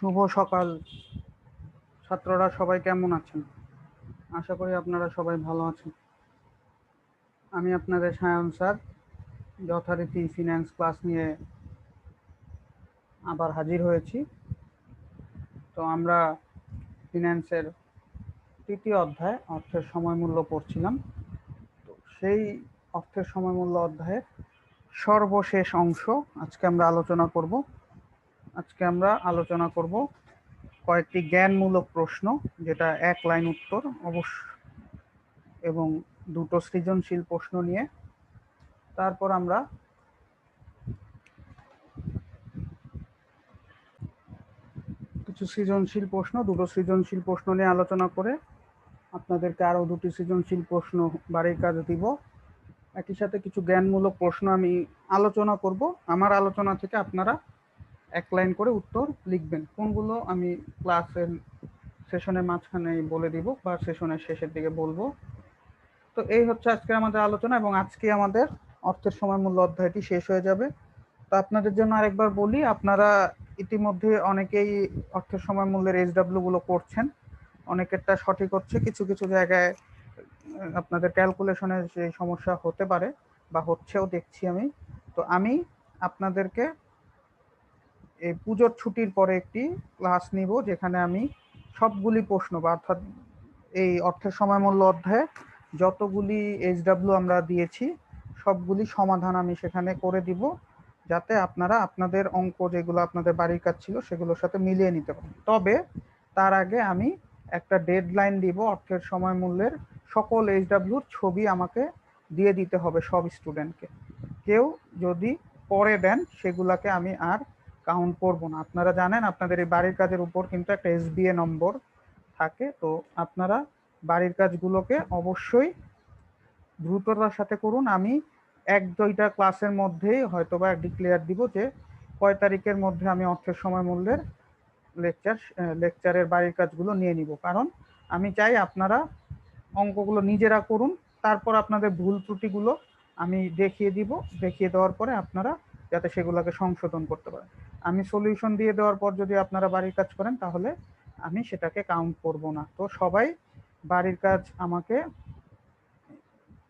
শুভ সকাল। ছাত্ররা সবাই কেমন আছেন? আশা করি আপনারা সবাই ভালো আছেন। আমি আপনাদের সায়ন স্যার, যথারীতি ফিনান্স ক্লাস নিয়ে আবার হাজির হয়েছি। তো আমরা ফিনান্সের তৃতীয় অধ্যায়, অর্থের সময় মূল্য পড়ছিলাম। তো সেই অর্থের সময় মূল্য অধ্যায়ের সর্বশেষ অংশ আজকে আমরা আলোচনা করব। আজকে আমরা আলোচনা করব কয়েকটি জ্ঞানমূলক প্রশ্ন, যেটা এক লাইন উত্তর অবশ্য, এবং দুটো সৃজনশীল প্রশ্ন নিয়ে। তারপর আমরা কিছু সৃজনশীল প্রশ্ন, দুটো সৃজনশীল প্রশ্ন নিয়ে আলোচনা করে আপনাদেরকে আরও দুটি সৃজনশীল প্রশ্ন বাড়ির কাজ দিব। একই সাথে কিছু জ্ঞানমূলক প্রশ্ন আমি আলোচনা করব। আমার আলোচনা থেকে আপনারা এক লাইন করে উত্তর লিখবেন। কোনগুলো আমি ক্লাসের সেশনের মাঝখানে বলে দিব বা সেশনের শেষের দিকে বলব। তো এই হচ্ছে আজকে আমাদের আলোচনা এবং আজকে আমাদের অর্থের সময় মূল্য অধ্যায়টি শেষ হয়ে যাবে। তো আপনাদের জন্য আরেকবার বলি, আপনারা ইতিমধ্যে অনেকেই অর্থের সময় মূল্যের এইচডাব্লিউ গুলো করছেন। অনেকেরটা সঠিক হচ্ছে, কিছু কিছু জায়গায় আপনাদের ক্যালকুলেশনের যে সমস্যা হতে পারে বা হচ্ছেও দেখছি আমি। তো আমি আপনাদেরকে এই পুজোর ছুটির পরে একটি ক্লাস নিব যেখানে আমি সবগুলি প্রশ্ন বা অর্থাৎ এই অর্থের সময় মূল্য অধ্যায়ে যতগুলি এইচডাব্লিউ আমরা দিয়েছি, সবগুলি সমাধান আমি সেখানে করে দিব যাতে আপনারা আপনাদের অঙ্ক যেগুলো আপনাদের বাড়ির কাজ ছিল সেগুলোর সাথে মিলিয়ে নিতে পারেন। তবে তার আগে আমি একটা ডেডলাইন দিব অর্থের সময় মূল্যের। সকল এইচডাব্লিউর ছবি আমাকে দিয়ে দিতে হবে সব স্টুডেন্টকে কেউ যদি পরে দেন সেগুলাকে আমি আর কাউন্ট করব না। আপনারা জানেন, আপনাদের এই বাড়ির কাজের উপর কিন্তু একটা এসবিএ নম্বর থাকে। তো আপনারা বাড়ির কাজগুলোকে অবশ্যই দ্রুততার সাথে করুন। আমি এক দুইটা ক্লাসের মধ্যেই হয়তো বা ডিক্লেয়ার দিব যে, কয় তারিখের মধ্যে আমি অর্থের সময় মূল্যের লেকচার লেকচারের বাড়ির কাজগুলো নিয়ে নিব। কারণ আমি চাই আপনারা অঙ্কগুলো নিজেরা করুন। তারপর আপনাদের ভুল ত্রুটিগুলো আমি দেখিয়ে দিব। দেখিয়ে দেওয়ার পরে আপনারা যাতে সেগুলোকে সংশোধন করতে পারেন। আমি সলিউশন দিয়ে দেওয়ার পর যদি আপনারা বাড়ির কাজ করেন, তাহলে আমি সেটাকে কাউন্ট করব না। তো সবাই বাড়ির কাজ আমাকে,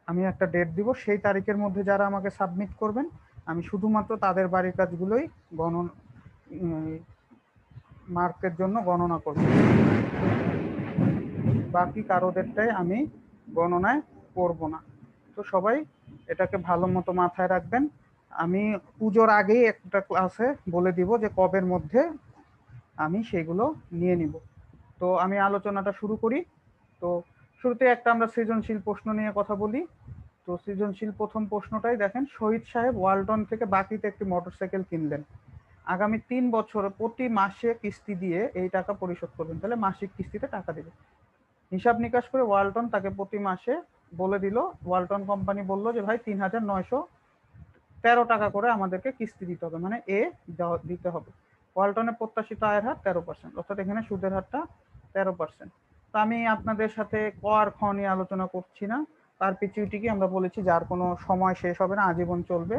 আমি একটা ডেট দিব, সেই তারিখের মধ্যে যারা আমাকে সাবমিট করবেন, আমি শুধুমাত্র তাদের বাড়ির কাজগুলোই গণন মার্কের জন্য গণনা করব। বাকি কারোদেরটাই আমি গণনায় করব না। তো সবাই এটাকে ভালো মতো মাথায় রাখবেন। আমি পুজোর আগেই একটা ক্লাসে বলে দিব যে কবের মধ্যে আমি সেগুলো নিয়ে নিব। তো আমি আলোচনাটা শুরু করি। তো শুরুতে একটা আমরা সৃজনশীল প্রশ্ন নিয়ে কথা বলি। তো সৃজনশীল প্রথম প্রশ্নটাই দেখেন, শহীদ সাহেব ওয়ালটন থেকে বাকিতে একটি মোটরসাইকেল কিনলেন। আগামী তিন বছর প্রতি মাসে কিস্তি দিয়ে এই টাকা পরিশোধ করবেন। তাহলে মাসিক কিস্তিতে টাকা দেবে। হিসাব নিকাশ করে ওয়ালটন তাকে প্রতি মাসে বলে দিল। ওয়ালটন কোম্পানি বলল যে, ভাই, তিন হাজার নয়শো তেরো টাকা করে আমাদেরকে কিস্তি দিতে হবে মানে এ দিতে হবে। ওয়ালটনের প্রত্যাশিত আয়ের হার তেরো পার্সেন্ট অর্থাৎ এখানে সুদের হারটা তেরো পার্সেন্ট তো আমি আপনাদের সাথে ক আর খ নিয়ে আলোচনা করছি না পারপিচুইটিকে আমরা বলেছি, যার কোনো সময় শেষ হবে না, আজীবন চলবে,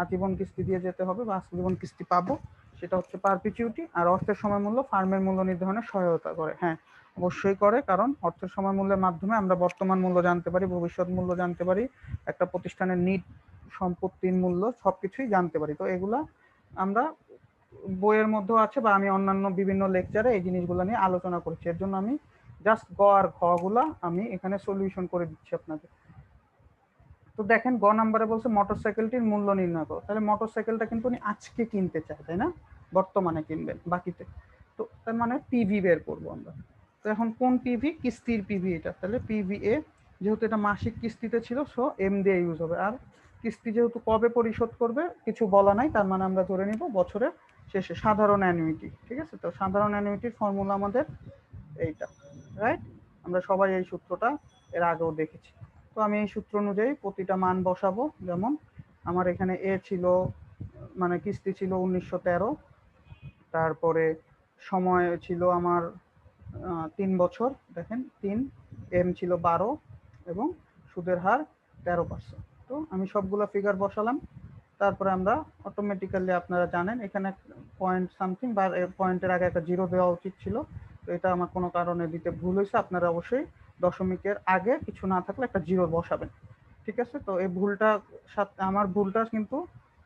আজীবন কিস্তি দিয়ে যেতে হবে বা আজীবন কিস্তি পাবো, সেটা হচ্ছে পারপিচুইটি আর অর্থের সময় মূল্য ফার্মের মূল্য নির্ধারণে সহায়তা করে হ্যাঁ অবশ্যই করে, কারণ অর্থের সময় মূল্যের মাধ্যমে আমরা বর্তমান মূল্য জানতে পারি, ভবিষ্যৎ মূল্য জানতে পারি, একটা প্রতিষ্ঠানের নিট সম্পত্তির মূল্য সবকিছুই জানতে পারি। তো এগুলা আমরা বইয়ের মধ্যেও আছে বা আমি অন্যান্য বিভিন্ন লেকচারে এই জিনিসগুলো নিয়ে আলোচনা করছি। এর জন্য আমি জাস্ট গ আর ঘ গুলা আমি এখানে সলিউশন করে দিচ্ছি আপনাদের তো দেখেন, গ নাম্বারে বলছে মোটরসাইকেলটির মূল্য নির্ণয় করো। তাহলে মোটরসাইকেলটা কিন্তু উনি আজকে কিনতে চায়, তাই না? বর্তমানে কিনবেন বাকিতে। তো তার মানে পিভি বের করব আমরা। তো এখন কোন পিভি কিস্তির পিভি এটা। তাহলে পিভি এ যেহেতু এটা মাসিক কিস্তিতে ছিল সো এম দিয়ে ইউজ হবে। আর কিস্তি যেহেতু কবে পরিশোধ করবে, কিছু বলা নাই, তার মানে আমরা ধরে নিব বছরের শেষে সাধারণ অ্যানুইটি ঠিক আছে? তো সাধারণ অ্যানুইটির ফর্মুলা আমাদের এইটা রাইট আমরা সবাই এই সূত্রটা এর আগেও দেখেছি। তো আমি এই সূত্র অনুযায়ী প্রতিটা মান বসাবো, যেমন আমার এখানে এ ছিল মানে কিস্তি ছিল উনিশশো তেরো, তারপরে সময় ছিল আমার তিন বছর, দেখেন, তিন এম ছিল বারো, এবং সুদের হার তেরো পার্সেন্ট তো আমি সবগুলো ফিগার বসালাম। তারপরে আমরা অটোমেটিক্যালি আপনারা জানেন, এখানে পয়েন্ট সামথিং বা পয়েন্টের আগে একটা জিরো দেওয়া উচিত ছিল। তো এটা আমার কোনো কারণে দিতে ভুল হয়েছে। আপনারা অবশ্যই দশমিকের আগে কিছু না থাকলে একটা জিরো বসাবেন। ঠিক আছে? তো এই ভুলটা সাথে আমার ভুলটা কিন্তু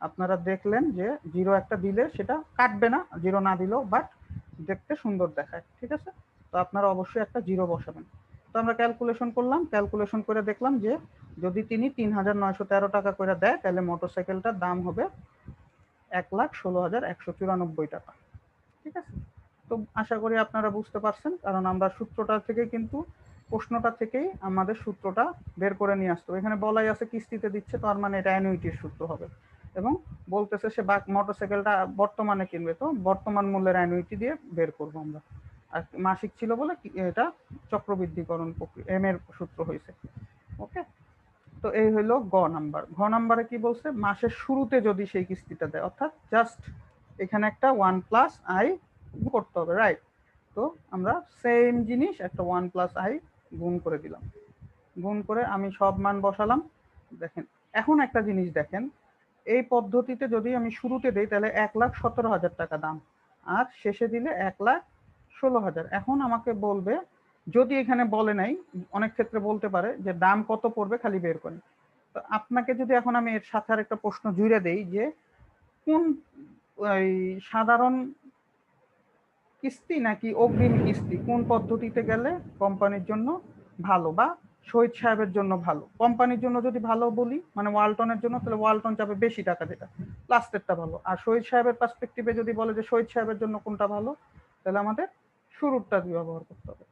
আপনারা দেখলেন যে জিরো একটা দিলে সেটা কাটবে না জিরো না দিলেও বাট দেখতে সুন্দর দেখায়। ঠিক আছে? তো আপনারা অবশ্যই একটা জিরো বসাবেন। তো আমরা ক্যালকুলেশন করলাম ক্যালকুলেশন করে দেখলাম যে যদি তিনি তিন হাজার নয়শো তেরো টাকা করে দেয়, তাহলে মোটরসাইকেলটার দাম হবে এক লাখ ষোলো হাজার একশো চুরানব্বই টাকা। ঠিক আছে? তো আশা করি আপনারা বুঝতে পারছেন, কারণ আমরা সূত্রটা থেকে কিন্তু, প্রশ্নটা থেকেই আমাদের সূত্রটা বের করে নিয়ে আসতো এখানে বলাই আছে, কিস্তিতে দিচ্ছে, তার মানে এটা অ্যানুইটির সূত্র হবে। এবং বলতেছে সে মোটরসাইকেলটা বর্তমানে কিনবে, তো বর্তমান মূল্যের অ্যানুইটি দিয়ে বের করব আমরা। আর মাসিক ছিল বলে এটা চক্রবৃদ্ধিকরণ প্রক্রিয়া এম এর সূত্র হয়েছে। ওকে? তো এই হইল গ নাম্বার। ঘ নাম্বারে কি বলছে? মাসের শুরুতে যদি সেই কিস্তিটা দেয়, অর্থাৎ জাস্ট এখানে একটা ওয়ান প্লাস আই করতে হবে রাইট তো আমরা সেম জিনিস একটা ওয়ান প্লাস আই গুণ করে দিলাম। গুণ করে আমি সব মান বসালাম। দেখেন, এখন একটা জিনিস দেখেন, এই পদ্ধতিতে যদি আমি শুরুতে দিই, তাহলে এক লাখ সতেরো হাজার টাকা দাম। আর শেষে দিলে এক লাখ ষোলো হাজার। এখন আমাকে বলবে, যদি এখানে বলে নাই, অনেক ক্ষেত্রে বলতে পারে যে দাম কত পড়বে খালি বের করেন। তো আপনাকে যদি এখন আমি এর সাথে আর একটা প্রশ্ন জুড়ে দেই যে কোন ওই সাধারণ কিস্তি নাকি অগ্রিম কিস্তি, কোন পদ্ধতিতে গেলে কোম্পানির জন্য ভালো বা শহীদ সাহেবের জন্য ভালো? কোম্পানির জন্য যদি ভালো বলি মানে ওয়ালটনের জন্য, তাহলে ওয়ালটন যাবে বেশি টাকা যেটা, লাস্টেরটা ভালো। আর শহীদ সাহেবের পার্সপেক্টিভে যদি বলে যে শহীদ সাহেবের জন্য কোনটা ভালো, তাহলে আমাদের শুরুরটা ব্যবহার করতে হবে,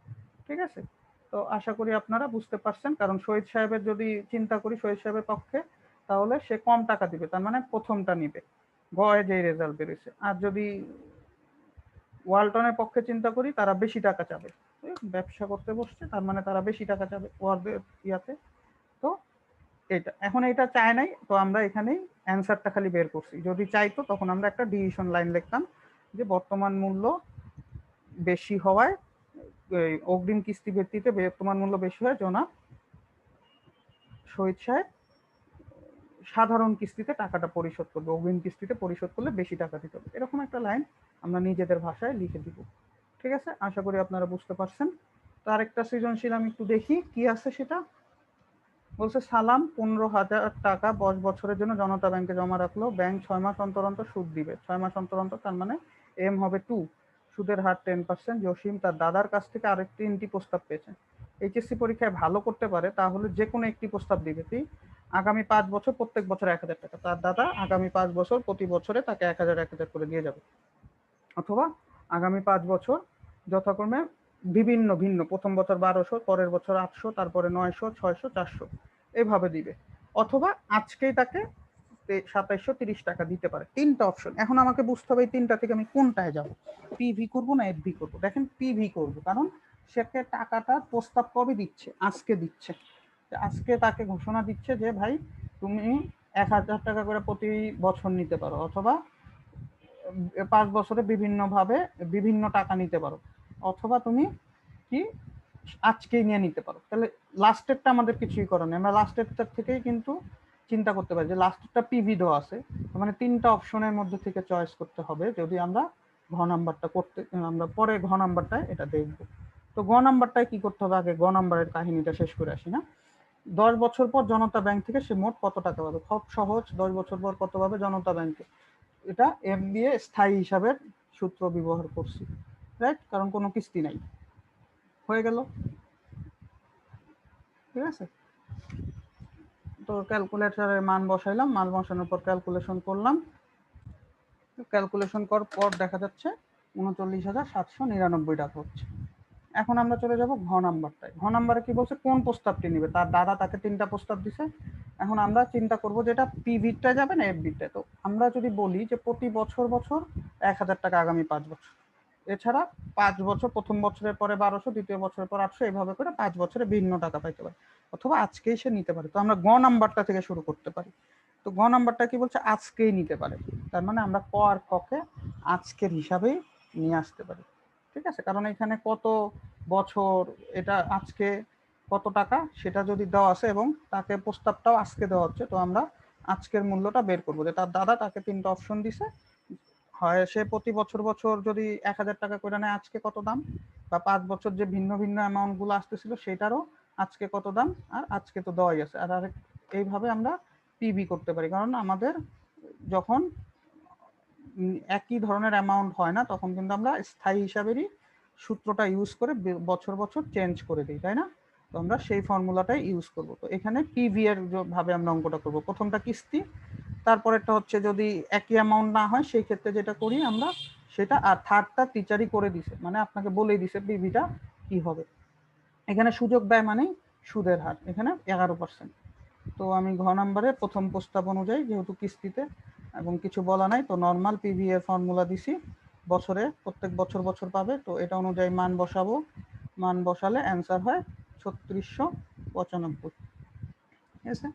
ঠিক আছে? তো আশা করি আপনারা বুঝতে পারছেন, কারণ শহীদ সাহেবের যদি চিন্তা করি শহীদ সাহেবের পক্ষে, তাহলে সে কম টাকা দিবে, তার মানে প্রথমটা নিবে গয়ে যে রেজাল্ট বেরোছে আর যদি ওয়ালটনের পক্ষে চিন্তা করি, তারা বেশি টাকা চাবে। ব্যবসা করতে বসছে, তার মানে তারা বেশি টাকা চাবে ওয়ার্ডের ইয়াতে। তো এটা এখন এটা চায় নাই, তো আমরা এখানেই অ্যান্সারটা খালি বের করছি। যদি চাইতো, তখন আমরা একটা ডিভিশন লাইন লিখতাম যে বর্তমান মূল্য বেশি হওয়ায় অগ্রিম কিস্তি ভিত্তিতে বর্তমান মূল্য বেশি হয়, জনাব শহীদ সাহেব, সাধারণ কিস্তিতে টাকাটা পরিশোধ করবে, অগ্রিম কিস্তিতে পরিশোধ করলে বেশি টাকা দিতে হবে। এরকম একটা লাইন আমরা নিজেদের ভাষায় লিখে দিব। ঠিক আছে? আশা করি আপনারা বুঝতে পারছেন। তো আরেকটা সৃজনশীল আমি একটু দেখি, কি আছে সেটা? বলছে, সালাম, পনেরো হাজার টাকা দশ বছরের জন্য জনতা ব্যাংকে জমা রাখল। ব্যাংক ছয় মাস অন্তর অন্তর সুদ দিবে। ছয় মাস অন্তর অন্তর, তার মানে এম হবে টু। সুদের হার টেন পার্সেন্ট জসিম তার দাদার কাছ থেকে আরেক তিনটি প্রস্তাব পেয়েছে। এইচএসসি পরীক্ষায় ভালো করতে পারে, তাহলে যে কোনো একটি প্রস্তাব দিবে। তুই আগামী পাঁচ বছর, প্রত্যেক বছর এক হাজার টাকা। তার দাদা আগামী পাঁচ বছর, প্রতি বছরে তাকে এক হাজার এক হাজার করে দিয়ে যাবে। অথবা আগামী পাঁচ বছর যথাক্রমে বিভিন্ন, ভিন্ন, প্রথম বছর বারোশো, পরের বছর আটশো, তারপরে নয়শো, ছয়শো, চারশো, এভাবে দিবে। অথবা আজকেই তাকে সাতাইশশো তিরিশ টাকা দিতে পারে। তিনটা অপশন এখন আমাকে বুঝতে হবে তিনটা থেকে আমি কোনটায় যাব। পিভি করব না এফভি করব? দেখেন পিভি করব, কারণ সেকে টাকাটা প্রস্তাব কবে দিচ্ছে? আজকে দিচ্ছে। আজকে তাকে ঘোষণা দিচ্ছে যে, ভাই, তুমি এক হাজার টাকা করে প্রতি বছর নিতে পারো, অথবা পাঁচ বছরে বিভিন্নভাবে বিভিন্ন টাকা নিতে পারো, অথবা তুমি কি আজকেই নিয়ে নিতে পারো। তাহলে লাস্টেরটা আমাদের কিছুই করার নেই। আমরা লাস্টেরটার থেকেই কিন্তু চিন্তা করতে পারি যে লাস্টেরটা পিভি দেওয়া আছে মানে তিনটা অপশনের মধ্যে থেকে চয়েস করতে হবে যদি আমরা ঘ নাম্বারটা করতে, আমরা পরে ঘ নাম্বারটায় এটা দেখব। তো গ নাম্বারটায় কি করতে হবে? আগে গ নাম্বারের কাহিনীটা শেষ করে আসি, না? দশ বছর পর জনতা ব্যাংক থেকে সে মোট কত টাকা পাবে? খুব সহজ, দশ বছর পর কত পাবে জনতা ব্যাংকে এটা এম দিয়ে স্থায়ী হিসাবের সূত্র ব্যবহার করছি রাইট কারণ কোনো কিস্তি নাই। হয়ে গেল? ঠিক আছে? তো ক্যালকুলেটারের মান বসাইলাম, মান বসানোর পর ক্যালকুলেশন করলাম। ক্যালকুলেশন করার পর দেখা যাচ্ছে উনচল্লিশ হাজার সাতশো নিরানব্বই টাকা হচ্ছে। এখন আমরা চলে যাব ঘ নাম্বারটায়। ঘ নাম্বারে কি বলছে? কোন প্রস্তাবটি নিবে? তার দাদা তাকে তিনটা প্রস্তাব দিছে। এখন আমরা চিন্তা করব যেটা পি ভিটটা যাবে না এফ ভিটটায় তো আমরা যদি বলি যে প্রতি বছর বছর এক হাজার টাকা আগামী পাঁচ বছর। এছাড়া পাঁচ বছর, প্রথম বছরের পরে বারোশো, দ্বিতীয় বছরের পর আটশো এইভাবে করে পাঁচ বছরে ভিন্ন টাকা পাইতে পারে। অথবা আজকেই সে নিতে পারে। তো আমরা গ নাম্বারটা থেকে শুরু করতে পারি। তো গ নাম্বারটা কি বলছে? আজকেই নিতে পারে। তার মানে আমরা ক আর ককে আজকের হিসাবেই নিয়ে আসতে পারি। ঠিক আছে? কারণ এখানে কত বছর, এটা আজকে কত টাকা, সেটা যদি দেওয়া আছে এবং তাকে প্রস্তাবটাও আজকে দেওয়া হচ্ছে, তো আমরা আজকের মূল্যটা বের করব। যে তার দাদা তাকে তিনটা অপশন দিছে হয়, সে প্রতি বছর বছর যদি এক হাজার টাকা করে নেয়, আজকে কত দাম? বা পাঁচ বছর যে ভিন্ন ভিন্ন অ্যামাউন্টগুলো আসতেছিল, সেটারও আজকে কত দাম? আর আজকে তো দেওয়াই আছে। আর আরেক, এইভাবে আমরা পিবি করতে পারি। কারণ আমাদের যখন একই ধরনের অ্যামাউন্ট হয় না, তখন কিন্তু আমরা স্থায়ী হিসাবেরই সূত্রটা ইউজ করে বছর বছর চেঞ্জ করে দিই, তাই না? তো আমরা সেই ফর্মুলাটাই ইউজ করব। তো এখানে পিভি এর ভাবে আমরা অঙ্কটা করব। প্রথমটা কিস্তি তারপরেরটা হচ্ছে যদি একই অ্যামাউন্ট না হয়, সেই ক্ষেত্রে যেটা করি আমরা, সেটা আর থার্ডটা টিচারই করে দিছে। মানে আপনাকে বলেই দিছে পিভিটা কি হবে? এখানে সুযোগ ব্যয় মানেই সুদের হার, এখানে এগারো পার্সেন্ট তো আমি ঘ নাম্বারে প্রথম প্রস্তাব অনুযায়ী, যেহেতু কিস্তিতে এবং কিছু বলা নাই, তো নর্মাল পিভি এর ফর্মুলা দিছি। বছরে প্রত্যেক বছর বছর পাবে, তো এটা অনুযায়ী মান বসাবো। মান বসালে অ্যান্সার হয় ছত্রিশশো পঁচানব্বই। ঠিক আছে?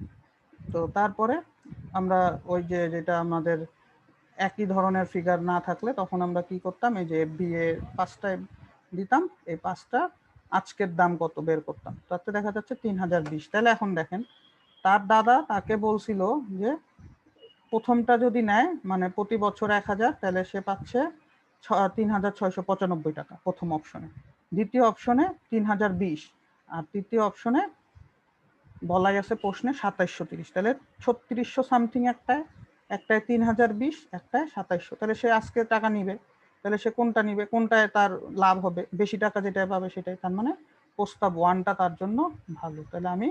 তো তারপরে আমরা ওই যে যেটা আমাদের একই ধরনের ফিগার না থাকলে তখন আমরা কি করতাম? এই যে বিএ পাঁচটায় দিতাম। এই পাঁচটা আজকের দাম কত বের করতাম। তাতে দেখা যাচ্ছে তিন হাজার বিশ। তাহলে এখন দেখেন, তার দাদা তাকে বলছিল যে প্রথমটা যদি নেয় মানে প্রতি বছর এক হাজার, তাহলে সে পাচ্ছে তিন হাজার ছয়শো পঁচানব্বই টাকা প্রথম অপশনে দ্বিতীয় অপশনে তিন হাজার বিশ। আর তৃতীয় অপশনে বলাই আছে প্রশ্নে সাতাইশশো তিরিশ। তাহলে ছত্রিশশো সামথিং একটায় একটায় তিন হাজার বিশ, একটায় সাতাইশশো। তাহলে সে আজকে টাকা নিবে। তাহলে সে কোনটা নিবে? কোনটায় তার লাভ হবে? বেশি টাকা যেটা পাবে সেটাই। তার মানে প্রস্তাব ওয়ানটা তার জন্য ভালো। তাহলে আমি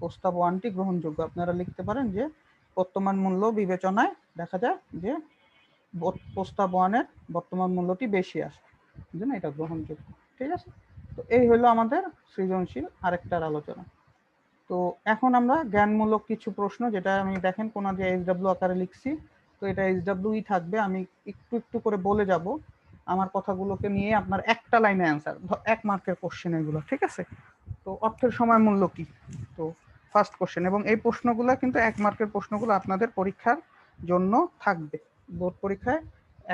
প্রস্তাব ওয়ানটি গ্রহণযোগ্য। আপনারা লিখতে পারেন যে বর্তমান মূল্য বিবেচনায় দেখা যায় যে প্রস্তাব ওয়ানের বর্তমান মূল্যটি বেশি আসে জন্য এটা গ্রহণযোগ্য। ঠিক আছে? তো এই হলো আমাদের সৃজনশীল আরেকটার আলোচনা। তো এখন আমরা জ্ঞানমূলক কিছু প্রশ্ন, যেটা আমি, দেখেন, কোন যে এইচ ডাব্লিউ আকারে লিখছি, তো এটা এইচ ডাব্লিউই থাকবে। আমি একটু একটু করে বলে যাব আমার কথাগুলোকে নিয়ে আপনার একটা লাইনে অ্যান্সার এক মার্কের কোশ্চেন এগুলো, ঠিক আছে? তো অর্থের সময় মূল্য কি? তো ফার্স্ট কোশ্চেন এবং এই প্রশ্নগুলো কিন্তু এক মার্কের প্রশ্নগুলো আপনাদের পরীক্ষার জন্য থাকবে। বোর্ড পরীক্ষায়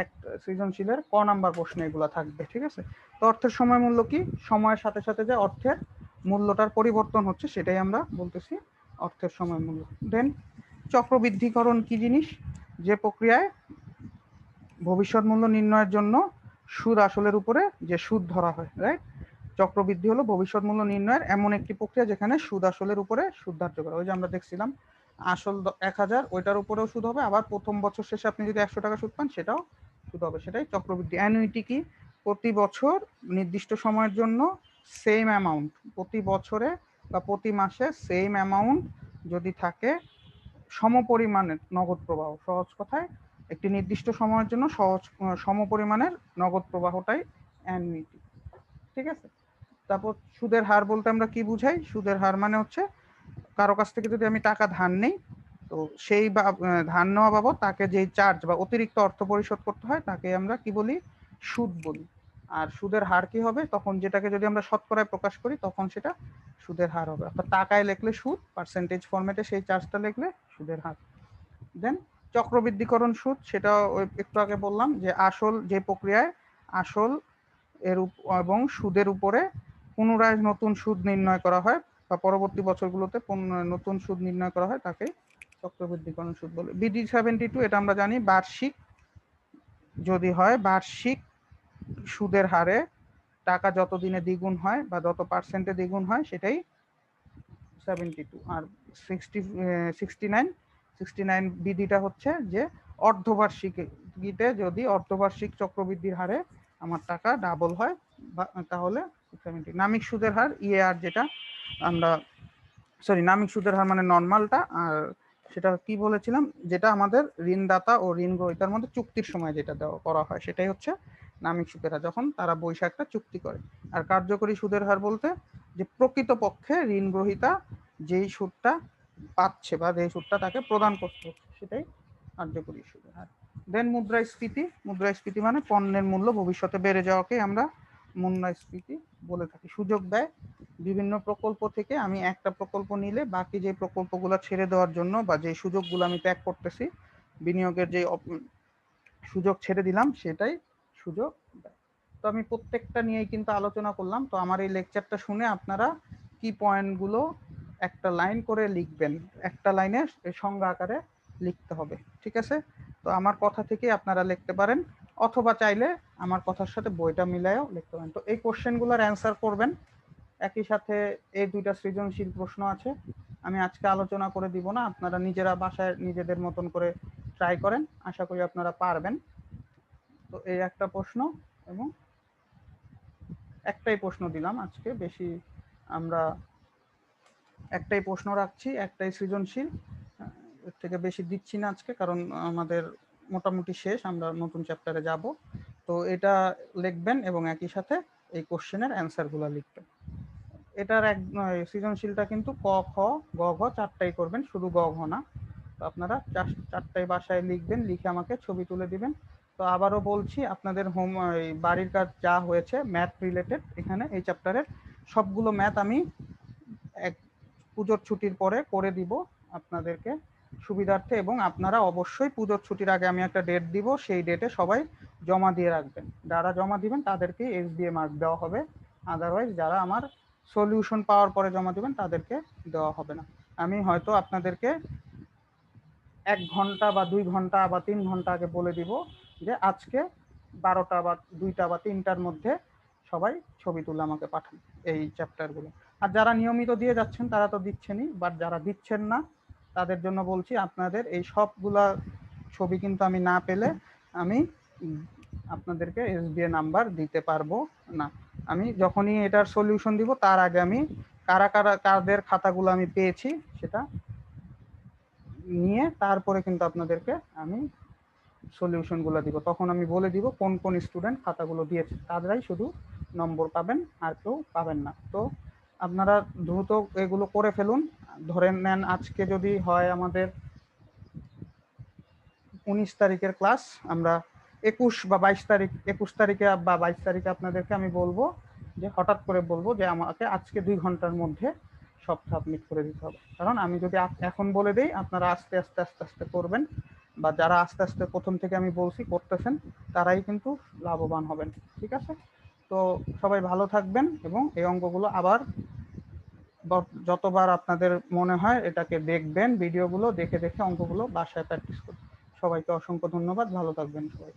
এক সৃজনশীলের ক নাম্বার প্রশ্ন এগুলো থাকবে, ঠিক আছে? তো অর্থের সময় মূল্য কি? সময়ের সাথে সাথে যে অর্থের মূল্যটার পরিবর্তন হচ্ছে, সেটাই আমরা বলতেছি অর্থের সময় মূল্য। দেন চক্রবৃদ্ধিকরণ কি জিনিস? যে প্রক্রিয়ায় ভবিষ্যৎ মূল্য নির্ণয়ের জন্য সুদ আসলের উপরে যে সুদ ধরা হয় রাইট চক্রবৃদ্ধি হলো ভবিষ্যৎ মূল্য নির্ণয়ের এমন একটি প্রক্রিয়া যেখানে সুদ আসলের উপরে সুদ ধার্য করা। ওই যে আমরা দেখছিলাম, আসল এক হাজার, ওইটার উপরেও সুদ হবে, আবার প্রথম বছর শেষে আপনি যদি একশো টাকা সুদ পান, সেটাও সুদ হবে। সেটাই চক্রবৃদ্ধি। অ্যানুইটি কি? প্রতি বছর নির্দিষ্ট সময়ের জন্য সেম অ্যামাউন্ট প্রতি বছরে বা প্রতি মাসে সেম অ্যামাউন্ট যদি থাকে, সমপরিমাণের নগদ প্রবাহ, সহজ কথায় একটি নির্দিষ্ট সময়ের জন্য সহজ সমপরিমাণের নগদ প্রবাহটাই অ্যানুইটি ঠিক আছে? তারপর সুদের হার বলতে আমরা কি বুঝাই? সুদের হার মানে হচ্ছে কারও কাছ থেকে যদি আমি টাকা ধার নেই, তো সেই বা ধার নেওয়া বাবদ তাকে যেই চার্জ বা অতিরিক্ত অর্থ পরিশোধ করতে হয়, তাকে আমরা কি বলি? সুদ বলি। আর সুদের হার কি হবে? তখন যেটাকে যদি আমরা শতকরায় প্রকাশ করি, তখন সেটা সুদের হার হবে। অর্থাৎ টাকায় লিখলে সুদ পার্সেন্টেজ ফরম্যাটে সেই চার্জটা লিখলে সুদের হার। দেন চক্রবৃদ্ধিকরণ সুদ, সেটা একটু আগে বললাম যে আসল যে প্রক্রিয়ায় আসল এর এবং সুদের উপরে পুনরায় নতুন সুদ নির্ণয় করা হয় বা পরবর্তী বছরগুলোতে নতুন সুদ নির্ণয় করা হয় তাকে চক্রবৃদ্ধিকরণ সুদ বলে। বিডি সেভেন্টি টু এটা আমরা জানি, বার্ষিক যদি হয়, বার্ষিক সুদের হারে টাকা যত দিনে দ্বিগুণ হয় বা যত পার্সেন্টে দ্বিগুণ হয়, সেটাই সেভেন্টি টু আর sixty sixty nine sixty nine বিধিটা হচ্ছে যে অর্ধবার্ষিকীতে যদি অর্ধবার্ষিক চক্রবৃদ্ধির হারে আমার টাকা ডাবল হয় তাহলে সেভেন্টি নামিক সুদের হার ইএআর যেটা আমরা সরি নামিক সুদের হার মানে নর্মালটা, আর সেটা কি বলেছিলাম? যেটা আমাদের ঋণদাতা ও ঋণ গ্রহিতার মধ্যে চুক্তির সময় যেটা দেওয়া করা হয়, সেটাই হচ্ছে হার যখন তারা বৈশাখটা চুক্তি করে। আর কার্যকরী সুদের হার বলতে যে প্রকৃত পক্ষে ঋণ গ্রহিতা যেই সুদটা পাচ্ছে বা যেই সুদটা তাকে প্রদান করতে হচ্ছে সেটাই কার্যকরী সুদের হার। দেন মুদ্রাস্ফীতি মুদ্রাস্ফীতি মানে পণ্যের মূল্য ভবিষ্যতে বেড়ে যাওয়াকে আমরা মুদ্রাস্ফীতি বলে থাকি। সুযোগ দেয় বিভিন্ন প্রকল্প থেকে, আমি একটা প্রকল্প নিলে বাকি যে প্রকল্পগুলো ছেড়ে দেওয়ার জন্য বা যে সুযোগগুলো আমি ত্যাগ করতেছি, বিনিয়োগের যে সুযোগ ছেড়ে দিলাম, সেটাই সুযোগ। তো আমি প্রত্যেকটা নিয়েই কিন্তু আলোচনা করলাম। তো আমার এই লেকচারটা শুনে আপনারা কি পয়েন্টগুলো একটা লাইন করে লিখবেন, একটা লাইনে সংজ্ঞা আকারে লিখতে হবে, ঠিক আছে? তো আমার কথা থেকে আপনারা লিখতে পারেন, অথবা চাইলে আমার কথার সাথে বইটা মিলায়ও লিখতে পারেন। তো এই কোশ্চেনগুলোর অ্যান্সার করবেন। একই সাথে এই দুইটা সৃজনশীল প্রশ্ন আছে। আমি আজকে আলোচনা করে দিব না, আপনারা নিজেরা বাসায় নিজেদের মতন করে ট্রাই করেন। আশা করি আপনারা পারবেন। তো এই একটা প্রশ্ন এবং একটাই প্রশ্ন দিলাম আজকে। বেশি আমরা একটাই প্রশ্ন রাখছি, একটাই সৃজনশীল। এর থেকে বেশি দিচ্ছি না আজকে কারণ আমাদের মোটামুটি শেষ, আমরা নতুন চ্যাপ্টারে যাব। তো এটা লিখবেন এবং একই সাথে এই কোশ্চেনের অ্যান্সারগুলো লিখবেন। এটার এক সৃজনশীলটা কিন্তু ক, খ, গ, ঘ চারটাই করবেন, শুধু গ, ঘ না। তো আপনারা চার- চারটাই বাসায় লিখবেন, লিখে আমাকে ছবি তুলে দিবেন। তো আবারও বলছি, আপনাদের হোম বাড়ির কাজ যা হয়েছে ম্যাথ রিলেটেড এখানে এই চ্যাপ্টারের সবগুলো ম্যাথ আমি এক পুজোর ছুটির পরে করে দিব আপনাদেরকে সুবিধার্থে এবং আপনারা অবশ্যই পুজোর ছুটির আগে আমি একটা ডেট দিব, সেই ডেটে সবাই জমা দিয়ে রাখবেন। যারা জমা দিবেন তাদেরকে এস দিয়ে মার্ক দেওয়া হবে। আদারওয়াইজ যারা আমার সলিউশন পাওয়ার পরে জমা দিবেন, তাদেরকে দেওয়া হবে না। আমি হয়তো আপনাদেরকে এক ঘণ্টা বা দুই ঘণ্টা বা তিন ঘণ্টা আগে বলে দিব যে আজকে বারোটা বা দুইটা বা তিনটার মধ্যে সবাই ছবি তুলে আমাকে পাঠান এই চ্যাপ্টারগুলো আর যারা নিয়মিত দিয়ে যাচ্ছেন তারা তো দিচ্ছেনই বাট যারা দিচ্ছেন না, তাদের জন্য বলছি আপনাদের এই সবগুলা ছবি কিন্তু আমি না পেলে আমি আপনাদেরকে এসবিএ নাম্বার দিতে পারব না। আমি যখনই এটার সলিউশন দিব, তার আগে আমি কারা কারা, কাদের খাতাগুলো আমি পেয়েছি সেটা নিয়ে তারপরে কিন্তু আপনাদেরকে আমি সলিউশনগুলো দিব। তখন আমি বলে দিব কোন কোন স্টুডেন্ট খাতাগুলো দিয়েছে। তারাই শুধু নম্বর পাবেন আর কেউ পাবেন না। তো আপনারা দ্রুত এগুলো করে ফেলুন। ধরেন নেন আজকে যদি হয় আমাদের উনিশ তারিখের ক্লাস আমরা একুশ বা বাইশ তারিখ, একুশ তারিখে বা বাইশ তারিখে আপনাদেরকে আমি বলব যে, হঠাৎ করে বলব যে, আমাকে আজকে দুই ঘণ্টার মধ্যে সব সাবমিট করে দিতে হবে। কারণ আমি যদি এখন বলে দিই, আপনারা আস্তে আস্তে আস্তে আস্তে করবেন। বা যারা আস্তে আস্তে প্রথম থেকে আমি বলছি করতেছেন, তারাই কিন্তু লাভবান হবেন, ঠিক আছে? তো সবাই ভালো থাকবেন এবং এই অঙ্কগুলো আবার যতবার আপনাদের মনে হয় এটাকে দেখবেন, ভিডিওগুলো দেখে দেখে অঙ্কগুলো বাসায় প্র্যাকটিস করবেন সবাইকে অসংখ্য ধন্যবাদ, ভালো থাকবেন সবাই।